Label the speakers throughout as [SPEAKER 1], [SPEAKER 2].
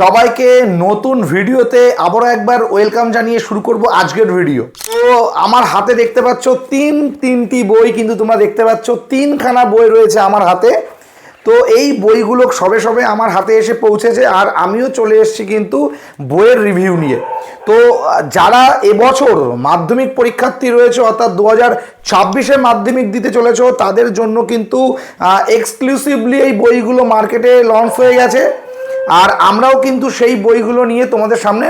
[SPEAKER 1] সবাইকে নতুন ভিডিওতে আবারও একবার ওয়েলকাম জানিয়ে শুরু করব আজকের ভিডিও। তো আমার হাতে দেখতে পাচ্ছ তিন, তিনটি বই, কিন্তু তোমরা দেখতে পাচ্ছ তিনখানা বই রয়েছে আমার হাতে। তো এই বইগুলো সবে সবে আমার হাতে এসে পৌঁছেছে আর আমিও চলে এসেছি কিন্তু বইয়ের রিভিউ নিয়ে। তো যারা এবছর মাধ্যমিক পরীক্ষার্থী রয়েছে, অর্থাৎ দু হাজার ছাব্বিশে মাধ্যমিক দিতে চলেছ, তাদের জন্য কিন্তু এক্সক্লুসিভলি এই বইগুলো মার্কেটে লঞ্চ হয়ে গেছে। আর আমরাও কিন্তু সেই বইগুলো নিয়ে তোমাদের সামনে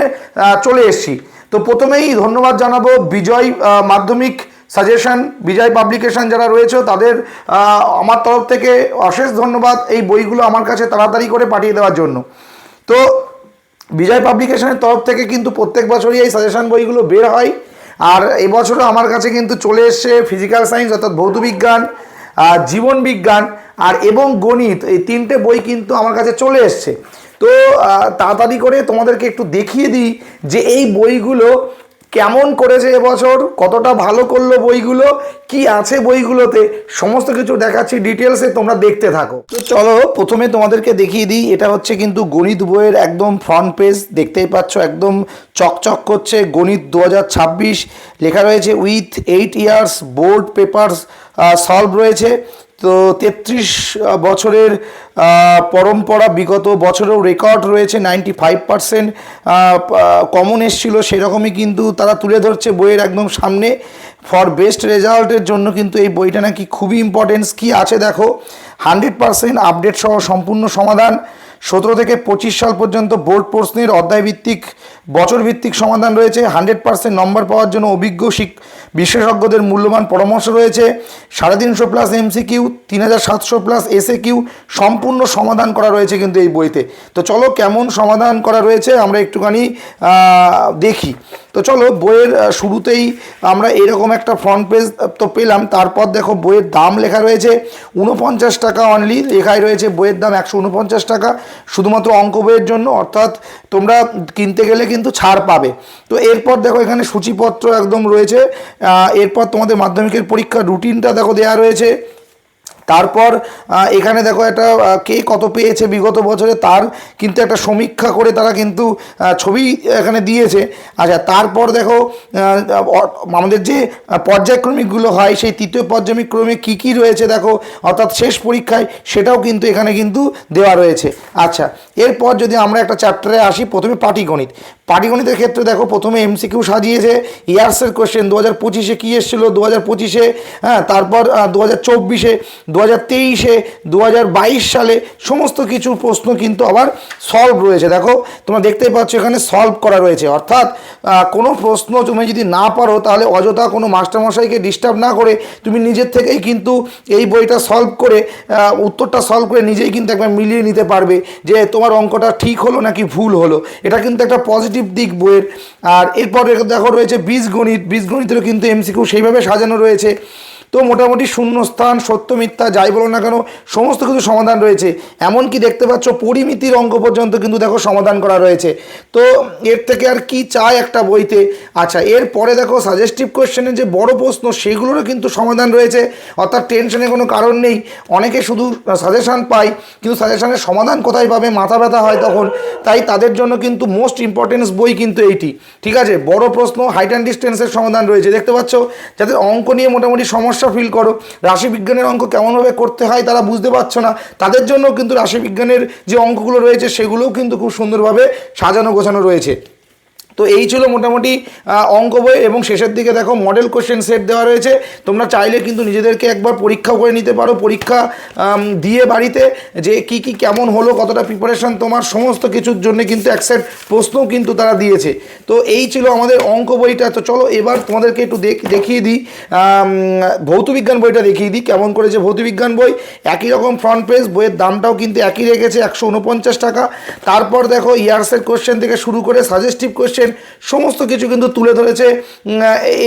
[SPEAKER 1] চলে এসেছি। তো প্রথমেই ধন্যবাদ জানাব বিজয় মাধ্যমিক সাজেশন, বিজয় পাবলিকেশন যারা রয়েছে, তাদের আমার তরফ থেকে অশেষ ধন্যবাদ এই বইগুলো আমার কাছে তাড়াতাড়ি করে পাঠিয়ে দেওয়ার জন্য। তো বিজয় পাবলিকেশনের তরফ থেকে কিন্তু প্রত্যেক বছরই এই সাজেশন বইগুলো বের হয়। আর এবছরও আমার কাছে কিন্তু চলে এসছে ফিজিক্যাল সায়েন্স অর্থাৎ ভৌতবিজ্ঞান জীবন বিজ্ঞান আর এবং গণিত। এই তিনটে বই কিন্তু আমার কাছে চলে এসছে। তো তাড়াতাড়ি করে তোমাদেরকে একটু দেখিয়ে দিই যে এই বইগুলো কেমন করেছে এবছর, কতটা ভালো করল বইগুলো, কি আছে বইগুলোতে, সমস্ত কিছু দেখাচ্ছি ডিটেলসে তোমরা দেখতে থাকো। তো চলো, প্রথমে তোমাদেরকে দেখিয়ে দিই, এটা হচ্ছে কিন্তু গণিত বইয়ের একদম ফ্রন্ট পেজ দেখতেই পাচ্ছ একদম চকচক করছে গণিত দু হাজার ছাব্বিশ, লেখা রয়েছে with eight years board papers solve রয়েছে। তো তেত্রিশ বছরের পরম্পরা বিগত বছরেও রেকর্ড রয়েছে নাইনটি ফাইভ পার্সেন্ট কমন এসছিল। সেরকমই কিন্তু তারা তুলে ধরছে বইয়ের একদম সামনে। ফর বেস্ট রেজাল্টের জন্য কিন্তু এই বইটা নাকি খুবই ইম্পর্টেন্স কী আছে দেখো? হান্ড্রেড পার্সেন্ট আপডেট সহ সম্পূর্ণ সমাধান। সতেরো থেকে পঁচিশ সাল পর্যন্ত বোর্ড প্রশ্নের অধ্যায়ভিত্তিক বছর ভিত্তিক সমাধান রয়েছে। হান্ড্রেড পার্সেন্ট নম্বর পাওয়ার জন্য অভিজ্ঞ শিক বিশেষজ্ঞদের মূল্যবান পরামর্শ রয়েছে। সাড়ে তিনশো প্লাস এমসিকিউ তিন হাজার সাতশো প্লাস এসএ কিউ সম্পূর্ণ সমাধান করা রয়েছে কিন্তু এই বইতে। তো চলো কেমন সমাধান করা রয়েছে আমরা একটুখানি দেখি। তো চলো বইয়ের শুরুতেই আমরা এরকম একটা ফ্রন্ট পেজ তো পেলাম। তারপর দেখো বইয়ের দাম লেখা রয়েছে। উনপঞ্চাশ টাকা অনলি লেখাই রয়েছে। বইয়ের দাম একশো উনপঞ্চাশ টাকা। শুধুমাত্র অঙ্ক বইয়ের জন্য। অর্থাৎ তোমরা কিনতে গেলে কিন্তু ছাড় পাবে। তো এরপর দেখো এখানে সূচিপত্র একদম রয়েছে। এরপর তোমাদের মাধ্যমিকের পরীক্ষা রুটিনটা দেখো দেওয়া রয়েছে। তারপর এখানে দেখো একটা কে কত পেয়েছে বিগত বছরে তার কিন্তু একটা সমীক্ষা করে তারা কিন্তু ছবি এখানে দিয়েছে। আচ্ছা তারপর দেখো আমাদের যে পর্যায়ক্রমিকগুলো হয়, সেই তৃতীয় পর্যায়ক্রমে কী কী রয়েছে দেখো, অর্থাৎ শেষ পরীক্ষায় সেটাও কিন্তু এখানে কিন্তু দেওয়া রয়েছে। আচ্ছা এরপর যদি আমরা একটা চ্যাপ্টারে আসি, প্রথমে পাটিগণিত। পাটিগণিতের ক্ষেত্রে দেখো, প্রথমে এমসিকিউ সাজিয়েছে, ইয়ার্সের কোশ্চেন দু হাজার পঁচিশে কী এসেছিল? দু হাজার পঁচিশে হ্যাঁ তারপর দু হাজার চব্বিশে দু হাজার তেইশে দু হাজার বাইশ সালে সমস্ত কিছু প্রশ্ন কিন্তু আবার সলভ রয়েছে। দেখো, তোমরা দেখতেই পাচ্ছ এখানে সলভ করা রয়েছে। অর্থাৎ কোনো প্রশ্ন তুমি যদি না পারো, তাহলে অযথা কোনো মাস্টারমশাইকে ডিস্টার্ব না করে তুমি নিজের থেকেই কিন্তু এই বইটা সলভ করে উত্তরটা সলভ করে নিজেই কিন্তু একবার মিলিয়ে নিতে পারবে যে তোমার অঙ্কটা ঠিক হলো নাকি ভুল হলো। এটা কিন্তু একটা পজিটিভ দিক বইয়ের। আর এরপর দেখো রয়েছে বীজগণিত। বীজগণিতেরও কিন্তু এমসিকিউ সেইভাবে সাজানো রয়েছে। তো মোটামুটি শূন্যস্থান, সত্য মিথ্যা, যাই বলো না কেন, সমস্ত কিছু সমাধান রয়েছে। এমনকি দেখতে পাচ্ছ, পরিমিতির অঙ্ক পর্যন্ত কিন্তু দেখো সমাধান করা রয়েছে। তো এর থেকে আর কি চায় একটা বইতে? আচ্ছা এরপরে দেখো সাজেস্টিভ কোয়েশ্চেনের যে বড় প্রশ্ন, সেগুলোরও কিন্তু সমাধান রয়েছে। অর্থাৎ টেনশনের কোনো কারণ নেই। অনেকে শুধু সাজেশান পায়, কিন্তু সাজেশানের সমাধান কোথায় পাবে? মাথা ব্যথা হয় তখন। তাই তাদের জন্য কিন্তু মোস্ট ইম্পর্টেন্স বই কিন্তু এইটি। ঠিক আছে? বড় প্রশ্ন হাইট অ্যান্ড ডিস্টেন্সের সমাধান রয়েছে। দেখতে পাচ্ছ? যাদের অঙ্ক নিয়ে মোটামুটি সমস্যা ফিল করো। রাশিবিজ্ঞানের অঙ্ক কেমনভাবে করতে হয় তারা বুঝতে পারছ না। তাদের জন্য কিন্তু রাশিবিজ্ঞানের যে অঙ্কগুলো রয়েছে সেগুলোও কিন্তু খুব সুন্দরভাবে সাজানো গোছানো রয়েছে। তো এই ছিল মোটামুটি অঙ্ক বই এবং শেষের দিকে দেখো মডেল কোশ্চেন সেট দেওয়া রয়েছে। তোমরা চাইলে কিন্তু নিজেদেরকে একবার পরীক্ষা করে নিতে পারো। পরীক্ষা দিয়ে বাড়িতে যে কি কি, কেমন হলো, কতটা প্রিপারেশন তোমার সমস্ত কিছুর জন্য কিন্তু একসেট প্রশ্নও কিন্তু তারা দিয়েছে। তো এই ছিল আমাদের অঙ্ক বইটা। তো চলো এবার তোমাদেরকে একটু দেখ, দেখিয়ে দিই। ভৌতবিজ্ঞান বইটা দেখিয়ে দিই, কেমন করেছে ভৌতবিজ্ঞান বই। একই রকম ফ্রন্ট পেজ বইয়ের দামটাও কিন্তু একই রেখেছে, একশো উনপঞ্চাশ টাকা। তারপর দেখো ইয়ার্সের কোশ্চেন থেকে শুরু করে সাজেস্টিভ কোশ্চেন কোশ্চেন সমস্ত কিছু কিন্তু তুলে ধরেছে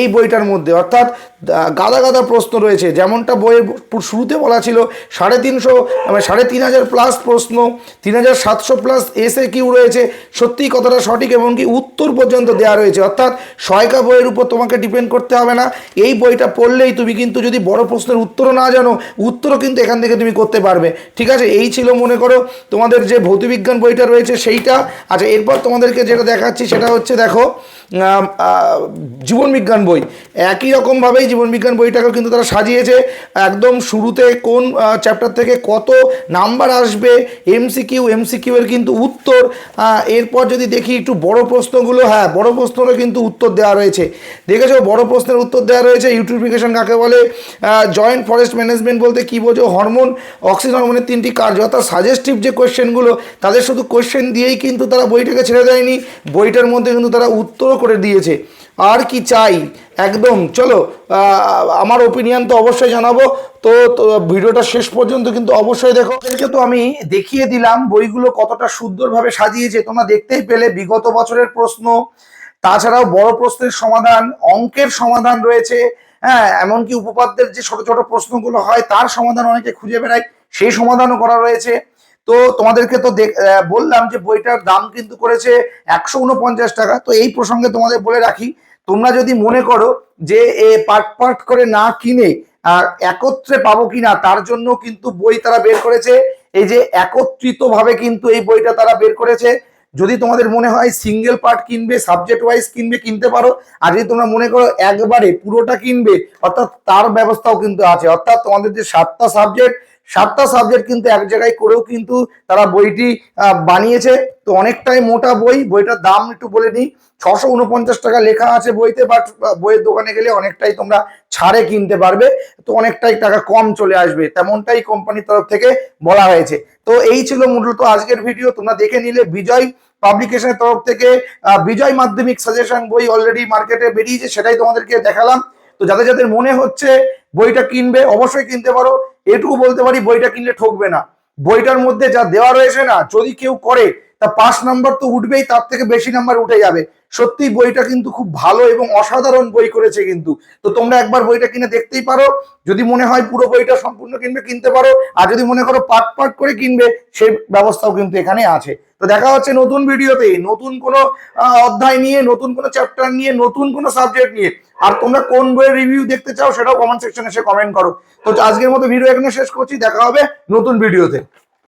[SPEAKER 1] এই বইটার মধ্যে। অর্থাৎ গাদা গাদা প্রশ্ন রয়েছে। যেমনটা বইয়ের শুরুতে বলা ছিল, সাড়ে তিনশো মানে সাড়ে তিন হাজার প্লাস প্রশ্ন, তিন হাজার সাতশো প্লাস এসে কিউ রয়েছে। সত্যি কথাটা সঠিক এবং কি উত্তর পর্যন্ত দেওয়া রয়েছে। অর্থাৎ, সহায়িকা বইয়ের উপর তোমাকে ডিপেন্ড করতে হবে না। এই বইটা পড়লেই তুমি কিন্তু যদি বড় প্রশ্নের উত্তরও না জানো, উত্তরও কিন্তু এখান থেকে তুমি করতে পারবে। ঠিক আছে? এই ছিল মনে করো তোমাদের যে ভৌতবিজ্ঞান বইটা রয়েছে সেইটা। আচ্ছা এরপর তোমাদেরকে যেটা দেখাচ্ছি সেটা হচ্ছে দেখো আম, আহ, জীবনবিজ্ঞান বই। একই রকমভাবেই জীবনবিজ্ঞান বইটাকেও কিন্তু তারা সাজিয়েছে। একদম শুরুতে কোন চ্যাপ্টার থেকে কত নাম্বার আসবে এমসিকিউ এমসিকিউ এর কিন্তু উত্তর এরপর যদি দেখি একটু বড় প্রশ্নগুলো হ্যাঁ বড় প্রশ্নেরও কিন্তু উত্তর দেওয়া রয়েছে। দেখেছ বড় প্রশ্নের উত্তর দেওয়া রয়েছে ইউটিউবিফিকেশন কাকে বলে? জয়েন্ট ফরেস্ট ম্যানেজমেন্ট বলতে কী বোঝো? হরমোন অক্সিজেন হরমোনের তিনটি কার্য। অর্থাৎ সাজেস্টিভ যে কোয়েশ্চেনগুলো তাদের শুধু কোয়েশ্চেন দিয়েই কিন্তু তারা বইটাকে ছেড়ে দেয়নি। বইটার মধ্যে কিন্তু তারা উত্তরও করে দিয়েছে। আর কি চাই? একদম, চলো আমার ওপিনিয়ন তো অবশ্যই জানাব। তো ভিডিওটা শেষ পর্যন্ত কিন্তু অবশ্যই দেখো। তো আমি দেখিয়ে দিলাম বইগুলো কতটা সুন্দরভাবে সাজিয়েছে। তোমরা দেখতেই পেলে বিগত বছরের প্রশ্ন, তাছাড়াও বড় প্রশ্নের সমাধান, অঙ্কের সমাধান রয়েছে। হ্যাঁ এমনকি উপপাদ্যের যে ছোট ছোট প্রশ্নগুলো হয়, তার সমাধান অনেকে খুঁজে বেড়ায়। সেই সমাধানও করা রয়েছে। তো তোমাদেরকে তো বললাম যে বইটার দাম কিন্তু করেছে একশো উনপঞ্চাশ টাকা। তো এই প্রসঙ্গে তোমাদের বলে রাখি, তোমরা যদি মনে করো যে এ পার্ট পার্ট করে না কিনে আর একত্রে পাবো কিনা, তার জন্য কিন্তু বই তারা বের করেছে। এই যে একত্রিত ভাবে কিন্তু এই বইটা তারা বের করেছে। যদি তোমাদের মনে হয় সিঙ্গেল পার্ট কিনবে সাবজেক্ট ওয়াইজ কিনবে, কিনতে পারো। আর যদি তোমরা মনে করো একবারে পুরোটা কিনবে, অর্থাৎ তার ব্যবস্থাও কিন্তু আছে। অর্থাৎ তোমাদের যে সাতটা সাবজেক্ট সাতটা সাবজেক্ট কিন্তু এক জায়গায় করেও কিন্তু তারা বইটি বানিয়েছে। তো অনেকটাই মোটা বই। বইটার দাম একটু বলে নিই। ছশো উনপঞ্চাশ টাকা লেখা আছে বইতে বাট বইয়ের দোকানে গেলে অনেকটাই তোমরা ছাড়ে কিনতে পারবে। তো অনেকটাই টাকা কম চলে আসবে। তেমনটাই কোম্পানির তরফ থেকে বলা হয়েছে। তো এই ছিল মূলত আজকের ভিডিও তোমরা দেখে নিলে বিজয় পাবলিকেশনের তরফ থেকে বিজয় মাধ্যমিক সাজেশন বই অলরেডি মার্কেটে বেরিয়েছে, সেটাই তোমাদেরকে দেখালাম। তো যাদের যাদের মনে হচ্ছে বইটা কিনবে, অবশ্যই কিনতে পারো। এটুকু বলতে পারি, বইটা কিনলে ঠকবে না। বইটার মধ্যে যা দেওয়া রয়েছে না, যদি কেউ করে তা পাঁচ নাম্বার তো উঠবেই, তার থেকে বেশি নাম্বার উঠে যাবে। সত্যি বইটা কিন্তু খুব ভালো এবং অসাধারণ বই করেছে কিন্তু। তো তোমরা একবার বইটা কিনে দেখতেই পারো। যদি মনে হয় পুরো বইটা সম্পূর্ণ কিনবে, কিনতে পারো। আর যদি মনে করো পার্ট পার্ট করে কিনবে, সেই ব্যবস্থাও কিন্তু এখানে আছে। তো দেখা হচ্ছে নতুন ভিডিওতে, নতুন কোনো অধ্যায় নিয়ে, নতুন কোনো চ্যাপ্টার নিয়ে, নতুন কোনো সাবজেক্ট নিয়ে। আর তোমরা কোন বইয়ের রিভিউ দেখতে চাও, সেটাও কমেন্ট সেকশনে এসে কমেন্ট করো। তো আজকের মতো ভিডিও এখানে শেষ করছি। দেখা হবে নতুন ভিডিওতে